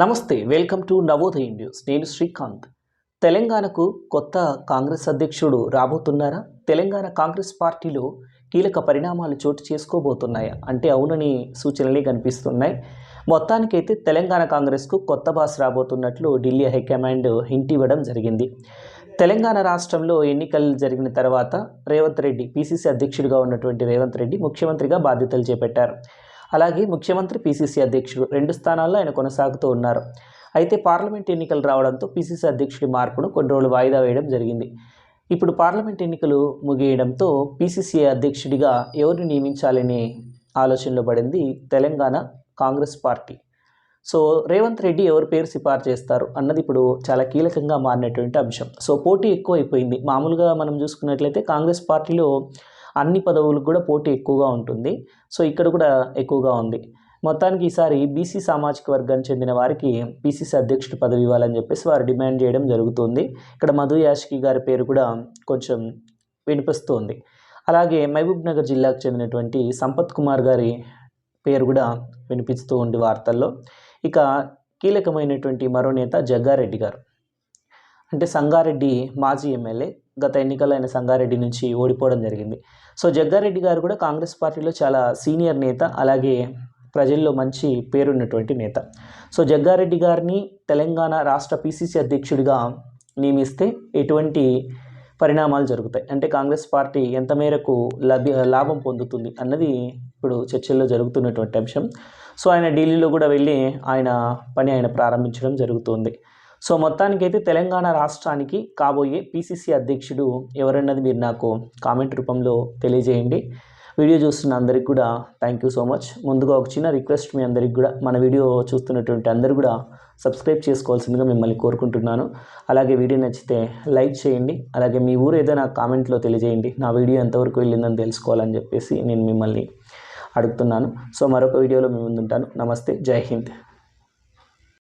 నమస్తే welcome to Navodaya news. నేను శ్రీకాంత్. తెలంగాణకు కొత్త కాంగ్రెస్ అధ్యక్షుడు రాబోతున్నారా? తెలంగాణ కాంగ్రెస్ పార్టీలో కీలక పరిణామాలు చోటు చేసుకోబోతున్నాయా? అంటే అవునని సూచనలే కనిపిస్తున్నాయి. మొత్తానికైతే తెలంగాణ కాంగ్రెస్కు కొత్త బాస్ రాబోతున్నట్లు ఢిల్లీ హైకమాండ్ హింట్ ఇవ్వడం జరిగింది. తెలంగాణ రాష్ట్రంలో ఎన్నికలు జరిగిన తర్వాత రేవంత్ రెడ్డి పీసీసీ అధ్యక్షుడిగా ఉన్నటువంటి రేవంత్ రెడ్డి ముఖ్యమంత్రిగా బాధ్యతలు చేపట్టారు. అలాగే ముఖ్యమంత్రి పీసీసీ అధ్యక్షుడు రెండు స్థానాల్లో ఆయన కొనసాగుతూ ఉన్నారు. అయితే పార్లమెంట్ ఎన్నికలు రావడంతో పీసీసీ అధ్యక్షుడి మార్పును కొన్ని రోజులు వాయిదా వేయడం జరిగింది. ఇప్పుడు పార్లమెంట్ ఎన్నికలు ముగియడంతో పీసీసీ అధ్యక్షుడిగా ఎవరిని నియమించాలనే ఆలోచనలో పడింది Telangana Congress party. So Revanth Reddy ఎవరి పేరు సిఫారు చేస్తారు అన్నది ఇప్పుడు చాలా కీలకంగా మారినటువంటి అంశం. సో పోటీ ఎక్కువైపోయింది. మామూలుగా మనం చూసుకున్నట్లయితే కాంగ్రెస్ పార్టీలో అన్ని పదవులకు కూడా పోటీ ఎక్కువగా ఉంటుంది. సో ఇక్కడ కూడా ఎక్కువగా ఉంది. మొత్తానికి ఈసారి బీసీ సామాజిక వర్గానికి చెందిన వారికి పీసీసీ అధ్యక్షుడు పదవి ఇవ్వాలని చెప్పేసి వారు డిమాండ్ చేయడం జరుగుతుంది. ఇక్కడ మధు యాష్కి గారి పేరు కూడా కొంచెం వినిపిస్తుంది. అలాగే మహబూబ్ నగర్ జిల్లాకు చెందినటువంటి సంపత్ కుమార్ గారి పేరు కూడా వినిపిస్తూ ఉంది వార్తల్లో. ఇక కీలకమైనటువంటి మరో నేత జగ్గారెడ్డి గారు. అంటే సంగారెడ్డి మాజీ ఎమ్మెల్యే గత ఎన్నికల్లో ఆయన సంగారెడ్డి నుంచి ఓడిపోవడం జరిగింది. సో జగ్గారెడ్డి గారు కూడా కాంగ్రెస్ పార్టీలో చాలా సీనియర్ నేత అలాగే ప్రజల్లో మంచి పేరున్నటువంటి నేత. సో జగ్గారెడ్డి గారిని తెలంగాణ రాష్ట్ర పీసీసీ అధ్యక్షుడిగా నియమిస్తే ఎటువంటి పరిణామాలు జరుగుతాయి? అంటే కాంగ్రెస్ పార్టీ ఎంత మేరకు లభ్య లాభం పొందుతుంది అన్నది ఇప్పుడు చర్చల్లో జరుగుతున్నటువంటి అంశం. సో ఆయన ఢిల్లీలో కూడా వెళ్ళి ఆయన పని ఆయన ప్రారంభించడం జరుగుతుంది. సో మొత్తానికైతే తెలంగాణ రాష్ట్రానికి కాబోయే పీసీసీ అధ్యక్షుడు ఎవరన్నది మీరు నాకు కామెంట్ రూపంలో తెలియజేయండి. వీడియో చూస్తున్న అందరికి కూడా థ్యాంక్ యూ సో మచ్ ముందుగా ఒక చిన్న రిక్వెస్ట్ మీ అందరికి కూడా మన వీడియో చూస్తున్నటువంటి అందరూ కూడా సబ్స్క్రైబ్ చేసుకోవాల్సిందిగా మిమ్మల్ని కోరుకుంటున్నాను. అలాగే వీడియో నచ్చితే లైక్ చేయండి. అలాగే మీ ఊరు ఏదో నాకు కామెంట్లో తెలియజేయండి. నా వీడియో ఎంతవరకు వెళ్ళిందని తెలుసుకోవాలని చెప్పేసి నేను మిమ్మల్ని అడుగుతున్నాను. సో మరొక వీడియోలో మీ ముందుంటాను. నమస్తే. జై హింద్.